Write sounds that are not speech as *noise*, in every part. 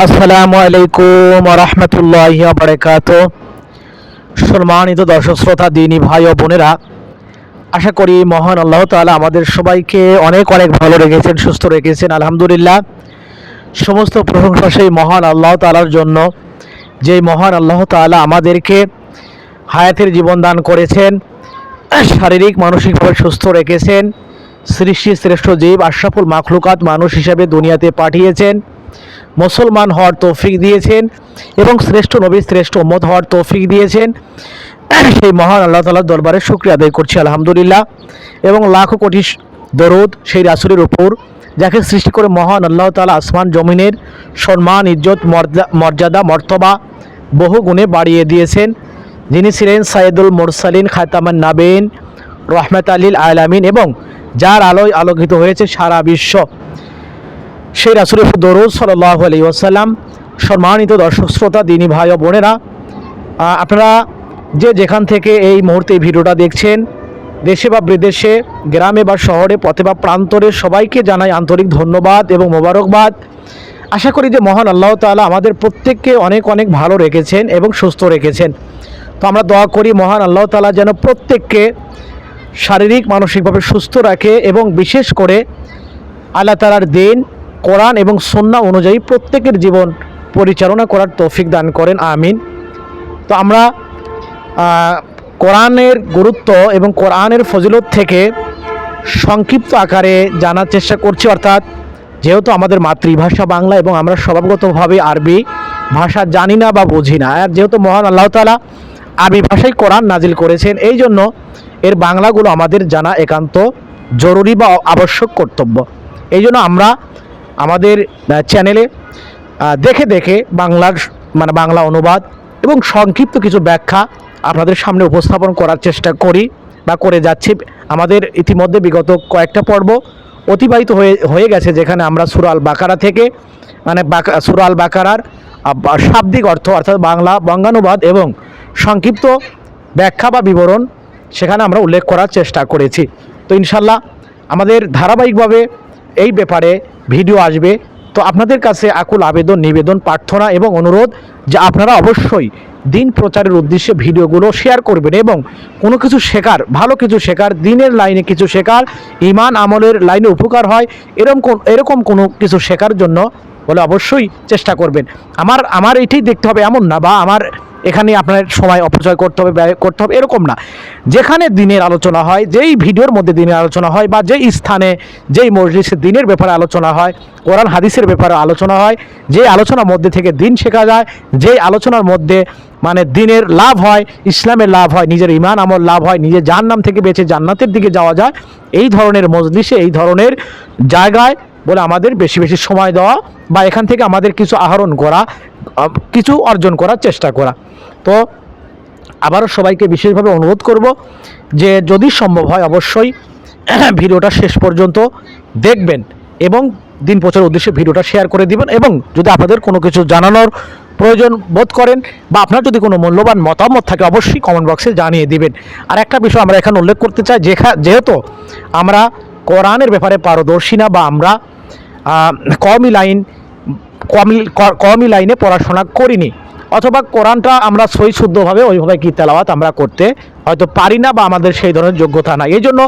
আসসালামু আলাইকুম রহমতুল্লাহ বারকাত। সম্মানিত দর্শক, শ্রোতা, দিনী ভাই ও বোনেরা, আশা করি মহান আল্লাহ তাআলা আমাদের সবাইকে অনেক অনেক ভালো রেখেছেন, সুস্থ রেখেছেন, আলহামদুলিল্লাহ। সমস্ত প্রশংসা সেই মহান আল্লাহ তাআলার জন্য। যেই মহান আল্লাহ তাআলা আমাদেরকে হায়াতের জীবন দান করেছেন, শারীরিক মানসিকভাবে সুস্থ রেখেছেন সৃষ্টি শ্রেষ্ঠ জীব, আশরাফুল মাখলুকাত মানুষ হিসাবে দুনিয়াতে পাঠিয়েছেন। মুসলমান হওয়ার তৌফিক দিয়েছেন এবং শ্রেষ্ঠ নবী, শ্রেষ্ঠ মত হওয়ার তৌফিক দিয়েছেন। সেই মহান আল্লাহ তালার দরবারে শুক্রিয়া আদায় করছি, আলহামদুলিল্লাহ। এবং লাখো কোটি দরুদ সেই রাসুলের উপর, যাকে সৃষ্টি করে মহান আল্লাহ তালা আসমান জমিনের সম্মান, ইজ্জত মর্যা- মর্যাদা, মর্তবা বহু গুণে বাড়িয়ে দিয়েছেন। যিনি ছিলেন সাইদুল মোরসালিন, খাতামান নাবেন রহমত আলীল আলামিন এবং যার আলোয় আলোকিত হয়েছে সারা বিশ্ব। সেই রাসুলের দরুদ সাল্লাহ আলী ওসাল্লাম সম্মানিত দর্শক, শ্রোতা, দিনী ভাই ও বোনেরা আপনারা যে যেখান থেকে এই মুহূর্তে ভিডিওটা দেখছেন, দেশে বা বিদেশে, গ্রামে বা শহরে, পথে বা প্রান্তরে, সবাইকে জানাই আন্তরিক ধন্যবাদ এবং মোবারকবাদ। আশা করি যে মহান আল্লাহ তাআলা আমাদের প্রত্যেককে অনেক অনেক ভালো রেখেছেন এবং সুস্থ রেখেছেন। তো আমরা দোয়া করি মহান আল্লাহ তাআলা যেন প্রত্যেককে শারীরিক, মানসিকভাবে সুস্থ রাখে এবং বিশেষ করে আল্লাহ তালার দিন কোরআন এবং সন্না অনুযায়ী প্রত্যেকের জীবন পরিচালনা করার তৌফিক দান করেন, আমিন। তো আমরা কোরআনের গুরুত্ব এবং কোরআনের ফজিলত থেকে সংক্ষিপ্ত আকারে জানার চেষ্টা করছি, অর্থাৎ যেহেতু আমাদের মাতৃভাষা বাংলা এবং আমরা স্বভাবগতভাবে আরবি ভাষা জানি না বা বুঝি না, আর যেহেতু মহান আল্লাহ তালা আরবি ভাষায় কোরআন নাজিল করেছেন, এই জন্য এর বাংলাগুলো আমাদের জানা একান্ত জরুরি বা আবশ্যক কর্তব্য। এই জন্য আমরা আমাদের চ্যানেলে দেখে দেখে বাংলার মানে বাংলা অনুবাদ এবং সংক্ষিপ্ত কিছু ব্যাখ্যা আপনাদের সামনে উপস্থাপন করার চেষ্টা করি বা করে যাচ্ছি। আমাদের ইতিমধ্যে বিগত কয়েকটা পর্ব অতিবাহিত হয়ে হয়ে গেছে, যেখানে আমরা সুরাল বাকারা থেকে মানে সুরাল বাকারার শাব্দিক অর্থ অর্থাৎ বাংলা বঙ্গানুবাদ এবং সংক্ষিপ্ত ব্যাখ্যা বা বিবরণ সেখানে আমরা উল্লেখ করার চেষ্টা করেছি। তো ইনশাল্লাহ আমাদের ধারাবাহিকভাবে এই ব্যাপারে ভিডিও আসবে। তো আপনাদের কাছে আকুল আবেদন, নিবেদন, প্রার্থনা এবং অনুরোধ যে আপনারা অবশ্যই দিন প্রচারের উদ্দেশ্যে ভিডিওগুলো শেয়ার করবেন এবং কোনো কিছু শেখার, ভালো কিছু শেখার, দিনের লাইনে কিছু শেখার, ইমান আমলের লাইনে উপকার হয় এরকম এরকম কোনো কিছু শেখার জন্য বলে অবশ্যই চেষ্টা করবেন। আমার আমার এটাই দেখতে হবে এমন না বা আমার এখানে আপনার সময় অপচয় করতে হবে, ব্যয় করতে হবে, এরকম না। যেখানে দিনের আলোচনা হয়, যেই ভিডিওর মধ্যে দিনের আলোচনা হয় বা যেই স্থানে, যেই মসজিদে দিনের ব্যাপারে আলোচনা হয়, কোরআন হাদিসের ব্যাপারে আলোচনা হয়, যে আলোচনার মধ্যে থেকে দিন শেখা যায় যেই আলোচনার মধ্যে মানে দিনের লাভ হয়, ইসলামের লাভ হয়, নিজের ইমান আমল লাভ হয় নিজের জাহান্নাম থেকে বেঁচে জান্নাতের দিকে যাওয়া যায়, এই ধরনের মজলিসে, এই ধরনের জায়গায় বলে আমাদের বেশি বেশি সময় দেওয়া বা এখান থেকে আমাদের কিছু আহরণ করা কিছু অর্জন করার চেষ্টা করা। তো আবারও সবাইকে বিশেষভাবে অনুরোধ করব যে যদি সম্ভব হয় অবশ্যই *clears throat* ভিডিওটা শেষ পর্যন্ত দেখবেন এবং দিন প্রচার উদ্দেশ্যে ভিডিওটা শেয়ার করে দিবেন এবং যদি আপনাদের কোনো কিছু জানানোর প্রয়োজন বোধ করেন বা আপনার যদি কোনো মূল্যবান মতামত থাকে অবশ্যই কমেন্ট বক্সে জানিয়ে দিবেন। আর একটা বিষয় আমরা এখানে উল্লেখ করতে চাই, যেখা, যেহেতু আমরা কোরআনের ব্যাপারে পারদর্শী না বা আমরা কমই লাইন কমই কমই লাইনে পড়াশোনা করিনি। অথবা কোরআনটা আমরা সই শুদ্ধভাবে ওইভাবে কি তেলাওয়াত আমরা করতে হয়তো পারি না বা আমাদের সেই ধরনের যোগ্যতা না এই জন্য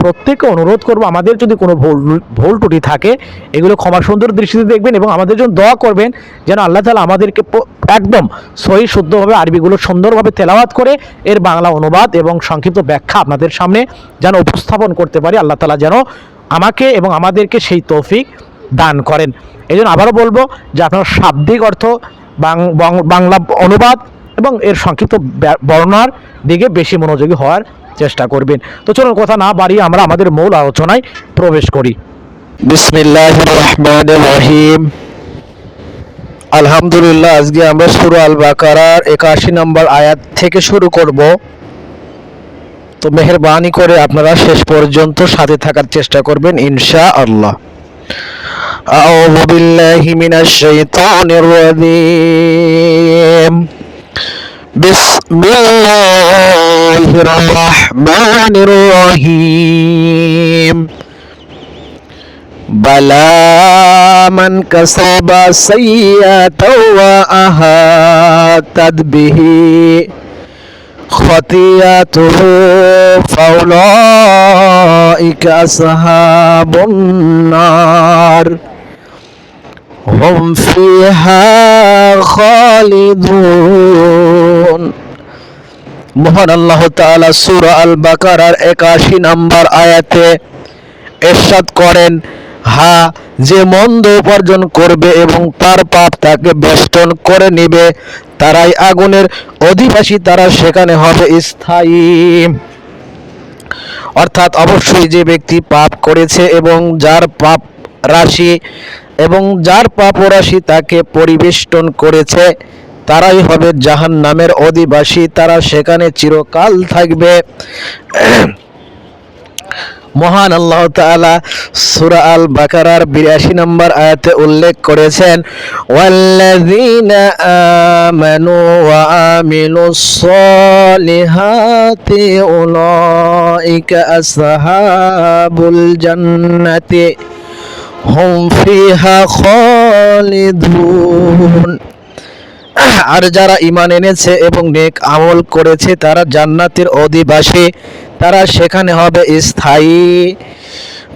প্রত্যেককে অনুরোধ করব, আমাদের যদি কোনো ভুল ভুল ত্রুটি থাকে, এগুলো ক্ষমা সুন্দর দৃষ্টিতে দেখবেন এবং আমাদের জন্য দোয়া করবেন যেন আল্লাহ তালা আমাদেরকে একদম সহি শুদ্ধভাবে আরবিগুলো সুন্দরভাবে তেলাওয়াত করে এর বাংলা অনুবাদ এবং সংক্ষিপ্ত ব্যাখ্যা আপনাদের সামনে যেন উপস্থাপন করতে পারি। আল্লাহ তালা যেন আমাকে এবং আমাদেরকে সেই তৌফিক দান করেন। এই জন্য আবারও বলব যে আপনার শাব্দিক অর্থ বাংলা অনুবাদ এবং এর সংক্ষিপ্ত বর্ণার দিকে বেশি মনোযোগী হওয়ার চেষ্টা করবেন। তো চলুন কথা না বাড়িয়ে আমরা আমাদের মূল আলোচনায় প্রবেশ করি। বিসমিল্লাহ রহমান রহিম। আলহামদুলিল্লাহ, আজকে আমরা সুর আল বাকারার একাশি নম্বর আয়াত থেকে শুরু করব। তো মেহরবানি করে আপনারা শেষ পর্যন্ত সাথে থাকার চেষ্টা করবেন ইনশা আল্লাহ أعوذ بالله من الشيطان الرجيم. بسم الله الرحمن الرحيم. بلى من كسب سيئة وأحاطت به. خطيئته فأولئك أصحاب النار هم فيها خالدون মহান আল্লাহ তাআলা সূরা আল বাকারার 81 নম্বর আয়াতে এরশাদ করেন হা যে মন্দ উপার্জন করবে এবং তার পাপ তাকে বেষ্টন করে নেবে, তারাই আগুনের অধিবাসী, তারা সেখানে হবে স্থায়ী। অর্থাৎ অবশ্যই যে ব্যক্তি পাপ করেছে এবং যার পাপ রাশি এবং যার পাপ রাশি তাকে পরিবেষ্টন করেছে, তারাই হবে জাহান নামের অধিবাসী, তারা সেখানে চিরকাল থাকবে। মহান আল্লাহ তাআলা সূরা আল বাকারার 82 নম্বর আয়াতে উল্লেখ করেছেন জান্নাতি, হুম ফিহা খালিদুন। আর যারা ঈমান এনেছে এবং নেক আমল করেছে, তারা জান্নাতের অধিবাসী। তারা সেখানে হবে স্থায়ী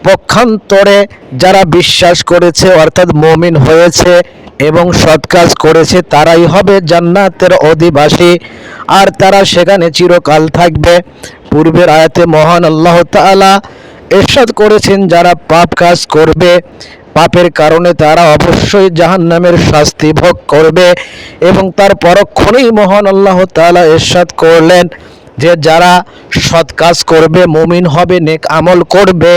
পক্ষান্তরে। যারা বিশ্বাস করেছে, অর্থাৎ মমিন হয়েছে এবং সৎ কাজ করেছে, তারাই হবে জান্নাতের অধিবাসী। আর তারা সেখানে চিরকাল থাকবে। পূর্বের আয়াতে মহান আল্লাহ তাআলা এরশাদ করেছেন, যারা পাপ কাজ করবে পাপের কারণে তারা অবশ্যই জাহান্নামের শাস্তি ভোগ করবে এবং তার পরক্ষণেই মহান আল্লাহ তাআলা এরশাদ করলেন যে যারা সৎ কাজ করবে, মুমিন হবে, নেক আমল করবে,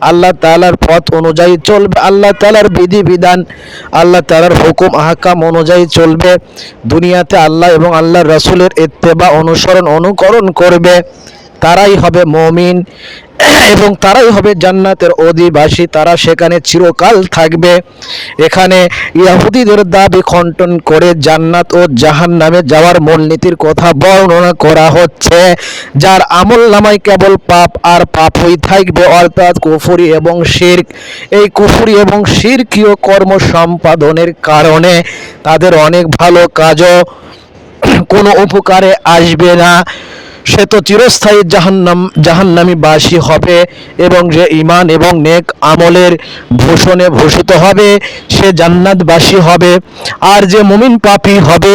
আল্লাহ তাআলার পথ অনুযায়ী চলবে, আল্লাহ তাআলার বিধিবিধান, আল্লাহ তাআলার হুকুম, আহকাম অনুযায়ী চলবে, দুনিয়াতে আল্লাহ এবং আল্লাহর রসুলের ইত্তেবা অনুসরণ, অনুকরণ করবে, তারাই হবে মমিন। এবং তারাই হবে জান্নাতের অধিবাসী। তারা সেখানে চিরকাল থাকবে। এখানে ইয়াহুদিদের দাবি খণ্ডন করে জান্নাত ও জাহান নামে যাওয়ার মূলনীতির কথা বর্ণনা করা হচ্ছে, যার আমল নামায় কেবল পাপ আর পাপই থাকবে, অর্থাৎ কুফুরি এবং শির্ক। এই কুফুরি এবং শিরকীয় কর্ম সম্পাদনের কারণে তাদের অনেক ভালো কাজও কোনো উপকারে আসবে না। সে তো চিরস্থায়ী জাহান্নাম জাহান্নামী বাসী হবে এবং যে ইমান এবং নেক আমলের ভূষণে ভূষিত হবে, সে জান্নাতবাসী হবে। আর যে মুমিন পাপি হবে,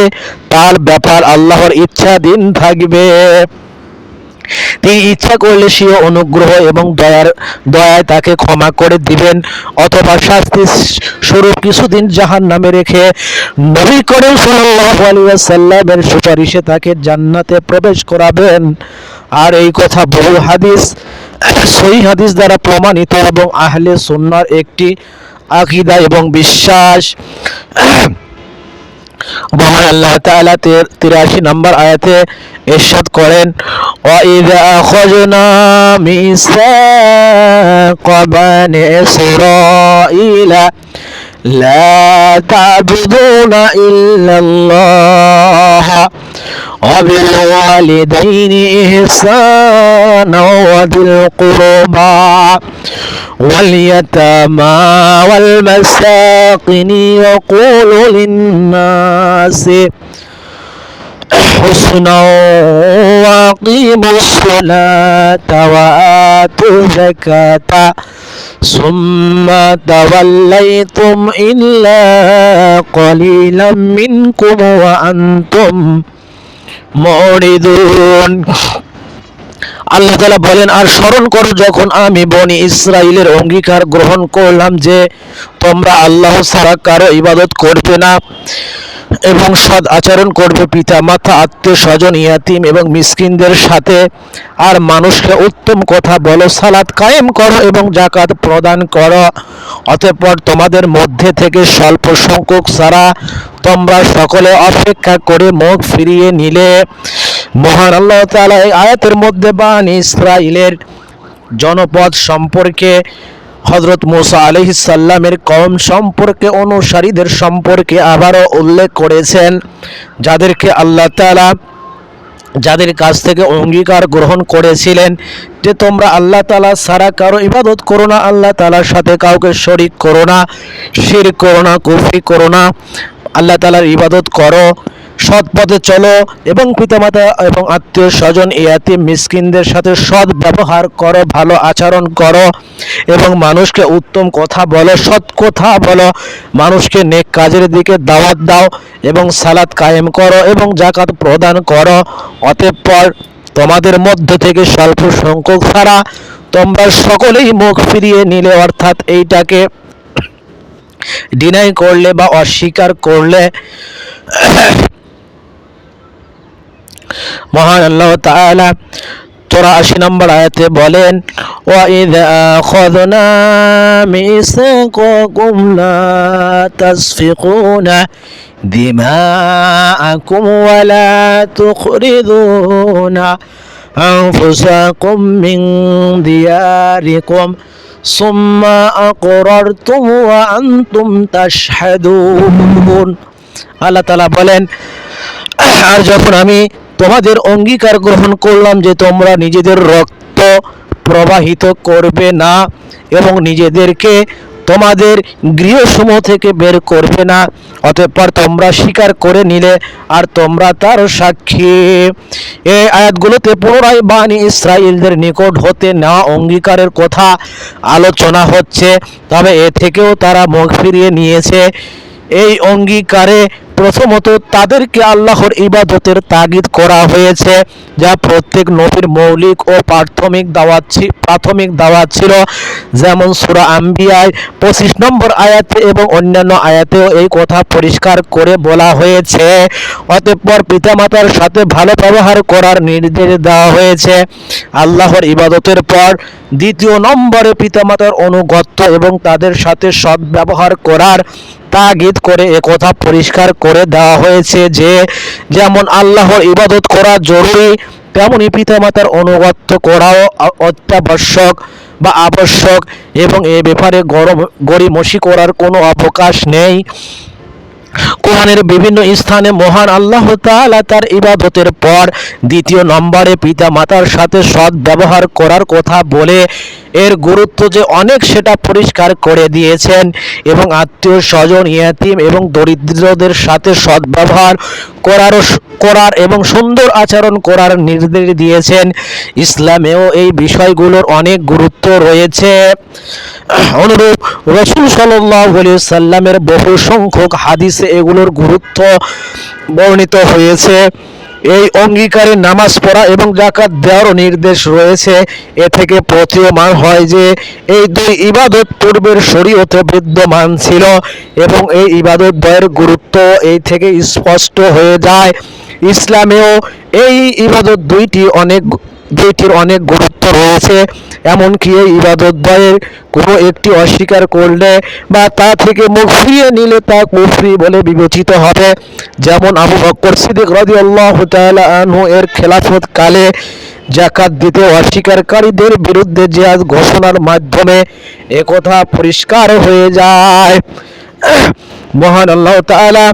তার ব্যাপার আল্লাহর ইচ্ছা দিন থাকবে। তিনি ইচ্ছা করলে সে অনুগ্রহ এবং দয়ার, দয়ায় তাকে ক্ষমা করে দিবেন, অথবা শাস্তি স্বরূপ কিছুদিন জাহান নামে রেখে নবী করিম আলাইহি সুপারিশে তাকে জান্নাতে প্রবেশ করাবেন। আর এই কথা বহু হাদিস, সহি হাদিস দ্বারা প্রমাণিত এবং আহলে সুন্নাহর একটি আকিদা এবং বিশ্বাস। মহান আল্লাহ তাআলা তিরাশি নম্বর আয়াতে ইরশাদ করেন وإذا أخذنا ميثاق بني إسرائيل لا تعبدون إلا الله وبالوالدين إحسانا وذي القربى واليتامى والمساكين يقول للناس حسنا وأقيموا الصلاة وآتوا الزكاة ثم توليتم إلا قليلا منكم وأنتم মরিদুন। আল্লাহ তালা বলেন, আর স্মরণ করো যখন আমি বনি ইসরায়েলের অঙ্গীকার গ্রহণ করলাম যে তোমরা আল্লাহ ছাড়া কারও ইবাদত করবে না। এবং সৎ আচরণ করবে পিতা, মাতা, আত্মীয় স্বজন, ইয়াতিম এবং মিসকিনদের সাথে। আর মানুষকে উত্তম কথা বলো, সালাত কায়েম করো এবং জাকাত প্রদান করো। অতঃপর তোমাদের মধ্যে থেকে স্বল্প সংখ্যক সারা তোমরা সকলে অপেক্ষা করে মুখ ফিরিয়ে নিলে। মহান আল্লাহ তাআলা এই আয়াতের মধ্যে বান ইসরাইলের জনপদ সম্পর্কে হজরত মুসা আলহিসাল্লামের কম সম্পর্কে, অনুসারীদের সম্পর্কে আবারও উল্লেখ করেছেন, যাদেরকে আল্লাহ তালা যাদের কাছ থেকে অঙ্গীকার গ্রহণ করেছিলেন যে তোমরা আল্লাহ তালা সারা কারও ইবাদত করো না, আল্লাহ তালার সাথে কাউকে শরিক করো না শির করো না, কুফরি করো না, আল্লাহ তালার ইবাদত করো। সৎ পথে চলো এবং পিতামাতা এবং আত্মীয় স্বজন ইয়াতি মিসকিনদের সাথে সৎ ব্যবহার করো, ভালো আচরণ করো এবং মানুষকে উত্তম কথা বলো, সৎ কথা বলো। মানুষকে নেক কাজের দিকে দাওয়াত দাও এবং সালাত কায়েম করো এবং জাকাত প্রদান করো। অতঃপর তোমাদের মধ্য থেকে স্বল্প সংখ্যক ছাড়া তোমরা সকলেই মুখ ফিরিয়ে নিলে, অর্থাৎ এইটাকে *coughs* ডিনাই করলে বা অস্বীকার করলে মহান আল্লাহ তাআলা চৌরাশি নম্বর আয়াতে বলেন وَإِذَا أَخَذْنَا مِيثَاقَكُمْ لَا تَسْفِكُونَ دِمَاءَكُمْ وَلَا تُخْرِجُونَ أَنفُسَكُم مِّن دِيَارِكُمْ ثُمَّ أَقْرَرْتُمْ وَأَنتُمْ تَشْهَدُونَ আল্লাহ তাআলা বলেন আর যখন আমি তোমাদের অঙ্গীকার গ্রহণ করলাম যে তোমরা নিজেদের রক্ত প্রবাহিত করবে না এবং নিজেদেরকে তোমাদের গৃহসমূহ থেকে বের করবে না। অতঃপর তোমরা স্বীকার করে নিলে আর তোমরা তার সাক্ষী। এই আয়াতগুলোতে পুনরায় বাণী ইসরায়েলদের নিকট হতে নেওয়া অঙ্গীকারের কথা আলোচনা হচ্ছে, তবে এ থেকেও তারা মুখ ফিরিয়ে নিয়েছে। এই অঙ্গীকারে প্রথমত তাদেরকে আল্লাহর ইবাদতের তাগিদ করা হয়েছে, যা প্রত্যেক নবীর মৌলিক ও প্রাথমিক দাওয়াত প্রাথমিক দাওয়াত ছিল। যেমন সুরা আম্বিয়ায় পঁচিশ নম্বর আয়াতে এবং অন্যান্য আয়াতেও এই কথা পরিষ্কার করে বলা হয়েছে। অতঃপর পিতামাতার সাথে ভালো ব্যবহার করার নির্দেশ দেওয়া হয়েছে। আল্লাহর ইবাদতের পর দ্বিতীয় নম্বরে পিতামাতার অনুগত্য এবং তাদের সাথে সদ্ব্যবহার করার তাগিদ করে কথা পরিষ্কার করে দেওয়া হয়েছে যে, যেমন আল্লাহর ইবাদত করা জরুরি, তেমনি পিতামাতার অনুগত্য করাও অত্যাবশ্যক বা আবশ্যক এবং এ ব্যাপারে গরম, গড়িমসি করার কোনো অবকাশ নেই। কোরআনের বিভিন্ন স্থানে মহান আল্লাহ তাআলা তার ইবাদতের পর দ্বিতীয় নম্বরে পিতা মাতার সাথে সৎ ব্যবহার করার কথা বলে এর গুরুত্ব যে অনেক সেটা পরিষ্কার করে দিয়েছেন এবং আত্মীয় স্বজন, ইয়াতিম এবং দরিদ্রদের সাথে সদ্ব্যবহার করারও স- করার এবং সুন্দর আচরণ করার নির্দেশ দিয়েছেন। ইসলামেও এই বিষয়গুলোর অনেক গুরুত্ব রয়েছে। অনুরূপ রসুল সাল্লাহ সাল্লামের বহু সংখ্যক হাদিসে এগুলোর গুরুত্ব বর্ণিত হয়েছে। এই অঙ্গীকারে নামাজ পড়া এবং জাকাত দেওয়ারও নির্দেশ রয়েছে। এ থেকে প্রতীয়মান হয় যে, এই দুই ইবাদত পূর্বের শরীয়তে বিদ্যমান ছিল এবং এই ইবাদত দ্বয়ের গুরুত্ব এই থেকে স্পষ্ট হয়ে যায়। ইসলামেও এই ইবাদত দুইটি অনেক দুইটির অনেক গুরুত্ব রয়েছে। এমনকি এই ইবাদত দ্বয়ের কোনো একটি অস্বীকার করলে বা তা থেকে মুখ ফিরিয়ে নিলে তা কুফরি বলে বিবেচিত হবে। যেমন আবু বক্কর সিদ্দিক রাদিয়াল্লাহু তাআলা আনহু এর খেলাফত কালে জাকাত দিতে অস্বীকারীদের বিরুদ্ধে জিহাদ ঘোষণার মাধ্যমে একথা পরিষ্কার হয়ে যায়। মহান আল্লাহ তাআলা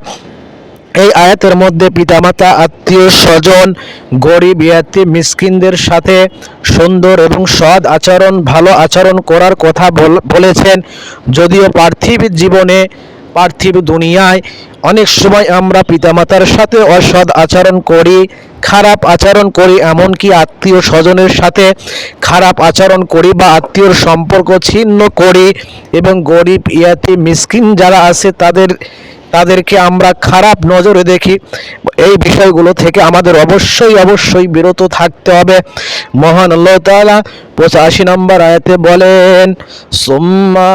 এই আয়াতের মধ্যে পিতামাতা, আত্মীয় স্বজন, গরিব ইয়াতি মিসকিনদের সাথে সুন্দর এবং সৎ আচরণ, ভালো আচরণ করার কথা বল- বলেছেন। যদিও পার্থিব জীবনে, পার্থিব দুনিয়ায় অনেক সময় আমরা পিতামাতার সাথে অসৎ আচরণ করি, খারাপ আচরণ করি, এমনকি আত্মীয় স্বজনের সাথে খারাপ আচরণ করি বা আত্মীয়র সম্পর্ক ছিন্ন করি এবং গরিব ইয়াতি মিসকিন যারা আছে তাদের তাদেরকে আমরা খারাপ নজরে দেখি এই বিষয়গুলো থেকে আমাদের অবশ্যই অবশ্যই বিরত থাকতে হবে মহান আল্লাহ তাআলা পঁচাশি নম্বর আয়াতে বলেন সুম্মা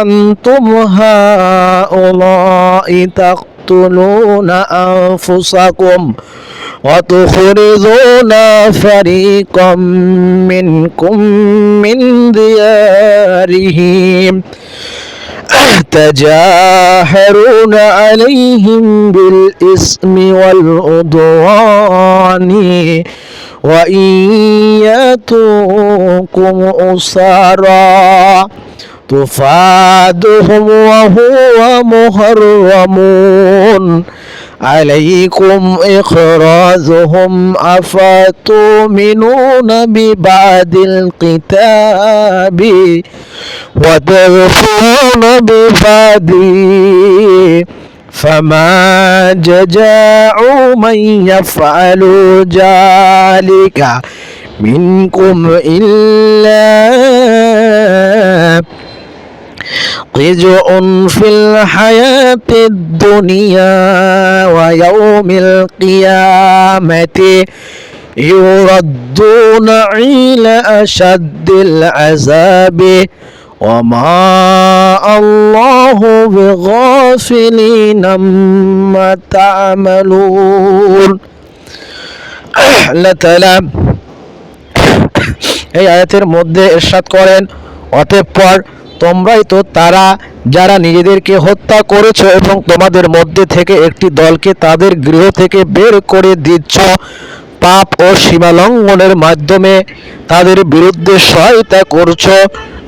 আনতুম হাউলাই তাকতুলুনা আনফুসাকুম وتخرجون فريقا منكم من ديارهم تجاهرون عليهم بالإثم والعدوان وإن يأتوكم أسارا تفادهم وهو محرم عليكم إخراجهم أفتؤمنون ببعد الكتاب وتغفرون ببعد فما جزاء من يفعل ذلك منكم إلا خزي في الحياة الدنيا ويوم القيامة يردون إلى أشد العذاب وما الله بغافلين عما تعملون আল্লাহ তাআলা এই আয়াতের মধ্যে এরশাদ করেন অতঃপর তোমরাই তো তারা যারা নিজেদেরকে হত্যা করেছ এবং তোমাদের মধ্যে থেকে একটি দলকে তাদের গৃহ থেকে বের করে দিচ্ছ, পাপ ও সীমালঙ্ঘনের মাধ্যমে তাদের বিরুদ্ধে সহায়তা করছ।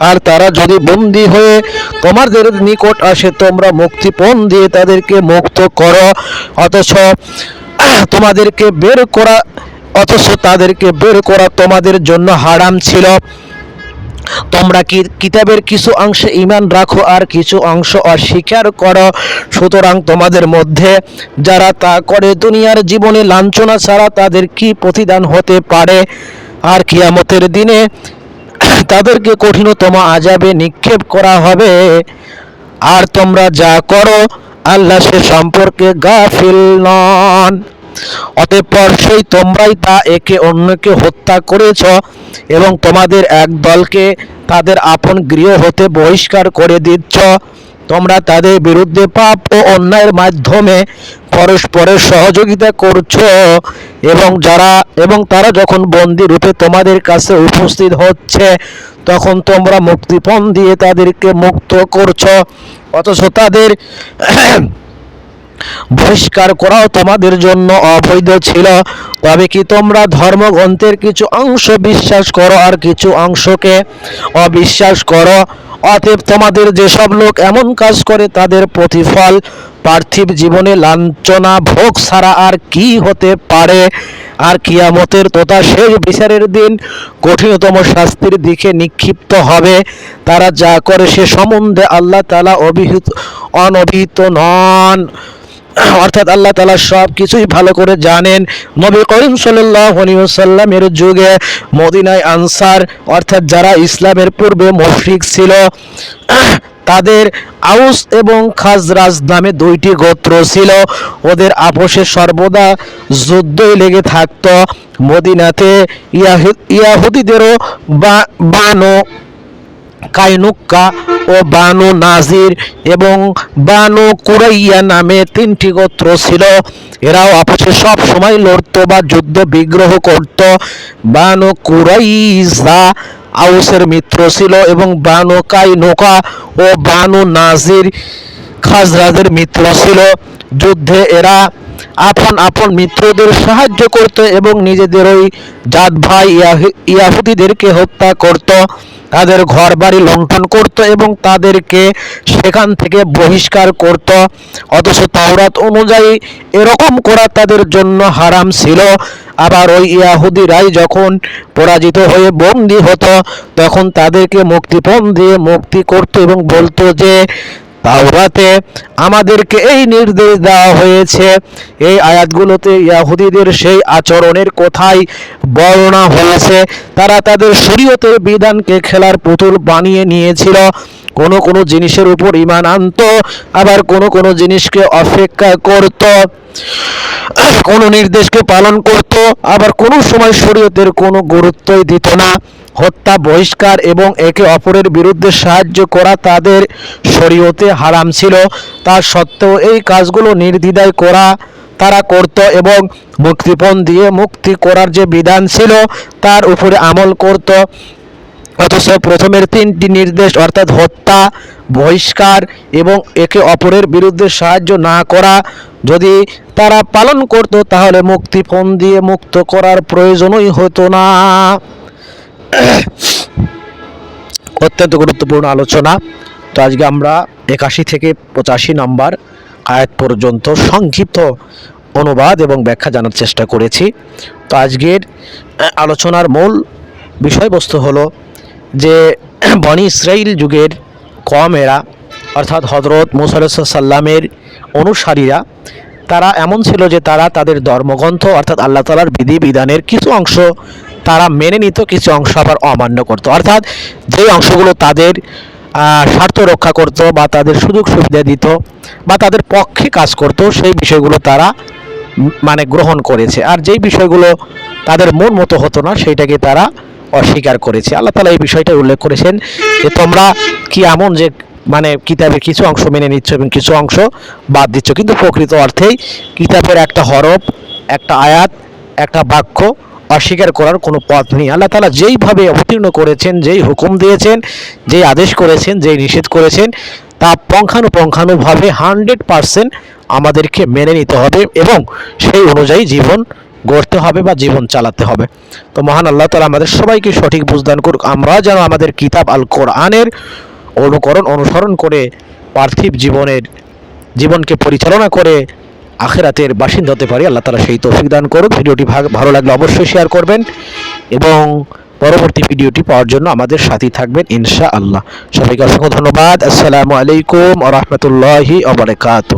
আর তারা যদি বন্দি হয়ে তোমাদের নিকট আসে, তোমরা মুক্তিপণ দিয়ে তাদেরকে মুক্ত করো। অথচ তোমাদেরকে বের করা, অথচ তাদেরকে বের করা তোমাদের জন্য হারাম ছিল। তোমরা কি কিতাবের কিছু অংশে ঈমান রাখো আর কিছু অংশ অস্বীকার করো? সুতরাং তোমাদের মধ্যে যারা তা করে, দুনিয়ার জীবনে লাঞ্ছনা ছাড়া তাদের কি প্রতিদান হতে পারে? আর কিয়ামতের দিনে তাদেরকে কঠিনতম আজাবে নিক্ষেপ করা হবে। আর তোমরা যা করো, আল্লাহ সে সম্পর্কে গাফিল নন। অতঃপর সেই তোমরাই তা একে অন্যকে হত্যা করেছ এবং তোমাদের এক দলকে তাদের আপন গৃহ হতে বহিষ্কার করে দিচ্ছ। তোমরা তাদের বিরুদ্ধে পাপ ও অন্যায়ের মাধ্যমে পরস্পরের সহযোগিতা করছ এবং যারা এবং তারা যখন বন্দি রূপে তোমাদের কাছে উপস্থিত হচ্ছে, তখন তোমরা মুক্তিপণ দিয়ে তাদেরকে মুক্ত করছ। অথচ তাদের বহিষ্কার করাও তোমাদের জন্য অবৈধ ছিল। তবে কি তোমরা ধর্মগ্রন্থের কিছু অংশ বিশ্বাস করো আর কিছু অংশকে অবিশ্বাস করো? অতএব তোমাদের যেসব লোক এমন কাজ করে তাদের প্রতিফল, পার্থিব জীবনে লাঞ্ছনা, ভোগ ছাড়া আর কি হতে পারে? আর কিয়ামতের তথা শেষ বিচারের দিন কঠিনতম শাস্তির দিকে নিক্ষিপ্ত হবে। তারা যা করে সে সম্বন্ধে আল্লাহ তালা অভিহিত অনভিহিত নন। অর্থাৎ আল্লাহ তালা সব কিছুই ভালো করে জানেন। নবী করিম সাল্লামের যুগে মদিনায় আনসার, অর্থাৎ যারা ইসলামের পূর্বে মুশরিক ছিল, তাদের আউস এবং খাজরাজ নামে দুইটি গোত্র ছিল। ওদের আপোষে সর্বদা যুদ্ধই লেগে থাকত। মদিনাতে ইয়াহুদিদেরও বা বানো কাইনুক্কা ও বানু নাজির এবং বানু কুরাইয়া নামে তিনটি গোত্র ছিল। এরাও আপসে সব সময় লড়তো বা যুদ্ধ বিগ্রহ করত। বানু কুরাইজা আউসের মিত্র ছিল এবং বানু কাইনুকা ও বানু নাজির খাজরাজের মিত্র ছিল। যুদ্ধে এরা আপন আপন মিত্রদের সাহায্য করত এবং নিজেদের ওই জাত ভাই ইয়াহি- ইয়াহুদিদেরকে হত্যা করত। তাদের ঘর বাড়ি লঙ্ঘন করত এবং তাদেরকে সেখান থেকে বহিষ্কার করত। অথচ তাওরাত অনুযায়ী এরকম করা তাদের জন্য হারাম ছিল। আবার ওই ইয়াহুদিরাই যখন পরাজিত হয়ে বন্দী হতো, তখন তাদেরকে মুক্তিপণ দিয়ে মুক্তি করত এবং বলতো যে তাওরাতে আমাদেরকে এই নির্দেশ দেওয়া হয়েছে। এই আয়াতগুলোতে ইয়াহুদিদের সেই আচরণের কথাই বর্ণনা হয়েছে। তারা তাদের শরীয়তের বিধানকে খেলার পুতুল বানিয়ে নিয়েছিল। কোনো কোনো জিনিসের উপর ইমান আনতো, আবার কোনো কোনো জিনিসকে অপেক্ষা করত, কোনো নির্দেশকে পালন করত, আবার কোনো সময় শরীয়তের কোনো গুরুত্বই দিত না। হত্যা, বহিষ্কার এবং একে অপরের বিরুদ্ধে সাহায্য করা তাদের শরীয়তে হারাম ছিল। তা সত্ত্বেও এই কাজগুলো নির্দ্বিধায় করা তারা করত এবং মুক্তিপণ দিয়ে মুক্তি করার যে বিধান ছিল তার উপরে আমল করত। অথচ প্রথমের তিনটি নির্দেশ অর্থাৎ হত্যা, বহিষ্কার এবং একে অপরের বিরুদ্ধে সাহায্য না করা, যদি তারা পালন করত তাহলে মুক্তিপণ দিয়ে মুক্ত করার প্রয়োজনই হতো না। *coughs* অত্যন্ত গুরুত্বপূর্ণ আলোচনা। তো আজকে আমরা একাশি থেকে পঁচাশি নাম্বার আয়াত পর্যন্ত সংক্ষিপ্ত অনুবাদ এবং ব্যাখ্যা জানার চেষ্টা করেছি। তো আজকের আলোচনার মূল বিষয়বস্তু হলো যে *coughs* বনি ইসরাইল যুগের কমেরা, অর্থাৎ হজরত মুসাল্লামের অনুসারীরা, তারা এমন ছিল যে তারা তাদের ধর্মগ্রন্থ, অর্থাৎ আল্লাহ তালার বিধিবিধানের কিছু অংশ তারা মেনে নিত, কিছু অংশ আবার অমান্য করত। অর্থাৎ যে অংশগুলো তাদের স্বার্থ রক্ষা করত বা তাদের সুযোগ সুবিধা দিত বা তাদের পক্ষে কাজ করত, সেই বিষয়গুলো তারা মানে গ্রহণ করেছে। আর যেই বিষয়গুলো তাদের মন মতো হতো না, সেইটাকে তারা অস্বীকার করেছে। আল্লাহ তালা এই বিষয়টা উল্লেখ করেছেন যে তোমরা কি এমন যে মানে কিতাবের কিছু অংশ মেনে নিচ্ছ এবং কিছু অংশ বাদ দিচ্ছ। কিন্তু প্রকৃত অর্থেই কিতাবের একটা হরফ, একটা আয়াত, একটা বাক্য অস্বীকার করার কোনো পথ নেই। আল্লাহ তালা যেইভাবে অবতীর্ণ করেছেন, যেই হুকুম দিয়েছেন, যেই আদেশ করেছেন, যেই নিষেধ করেছেন, তা পঙ্খানুপঙ্খানুভাবে হান্ড্রেড পারসেন্ট আমাদেরকে মেনে নিতে হবে এবং সেই অনুযায়ী জীবন গড়তে হবে বা জীবন চালাতে হবে। তো মহান আল্লাহ তালা আমাদের সবাইকে সঠিক বুঝদান করুক। আমরা যেন আমাদের কিতাব আল কোরআনের অনুকরণ, অনুসরণ করে পার্থিব জীবনের, জীবনকে পরিচালনা করে আখেরাতের বাসিন্দা হতে পারি। আল্লাহ তালা সেই তৌফিক দান করুক। ভিডিওটি ভালো লাগলে অবশ্যই শেয়ার করবেন এবং পরবর্তী ভিডিওটি পাওয়ার জন্য আমাদের সাথেই থাকবেন ইনশা আল্লাহ সবাইকে অসংখ্য ধন্যবাদ। আসসালামু আলাইকুম আ রহমতুল্লাহি আবরকাত